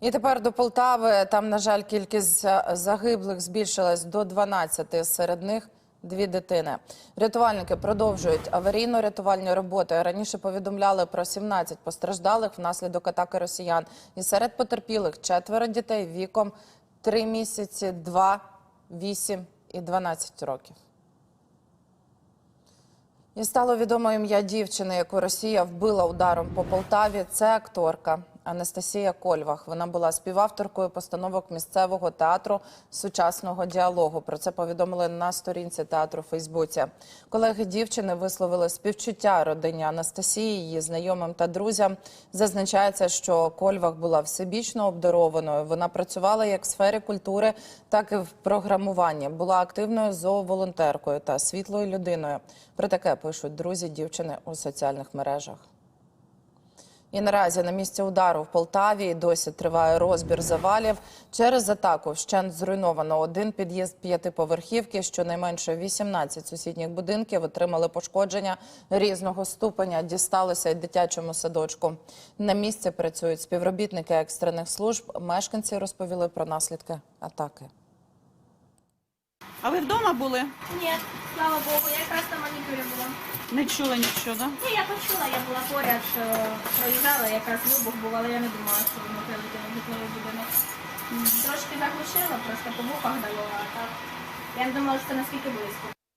І тепер до Полтави. Там, на жаль, кількість загиблих збільшилась до 12, серед них дві дитини. Рятувальники продовжують аварійно-рятувальні роботи. Раніше повідомляли про 17 постраждалих внаслідок атаки росіян. І серед потерпілих четверо дітей віком 3 місяці, 2, 8 і 12 років. І стало відомо ім'я дівчини, яку Росія вбила ударом по Полтаві. Це акторка Анастасія Кольвах. Вона була співавторкою постановок місцевого театру сучасного діалогу. Про це повідомили на сторінці театру Фейсбуці. Колеги дівчини висловили співчуття родині Анастасії, її знайомим та друзям. Зазначається, що Кольвах була всебічно обдарованою. Вона працювала як в сфері культури, так і в програмуванні. Була активною зооволонтеркою та світлою людиною. Про таке пишуть друзі дівчини у соціальних мережах. І наразі на місці удару в Полтаві досі триває розбір завалів. Через атаку вщент зруйновано один під'їзд п'ятиповерхівки. Щонайменше 18 сусідніх будинків отримали пошкодження різного ступеня. Дісталося й дитячому садочку. На місці працюють співробітники екстрених служб. Мешканці розповіли про наслідки атаки. А ви вдома були? Ні, слава Богу, я якраз на манікюрі була. Не чула нічого, так? Ні, я почула, я була поряд, що проїжджала, якраз вибух був, але я не думала, що воно прилетіло житловий будинок. Трошки заглушила, просто по вухах дало, а так. Я не думала, що це наскільки близько.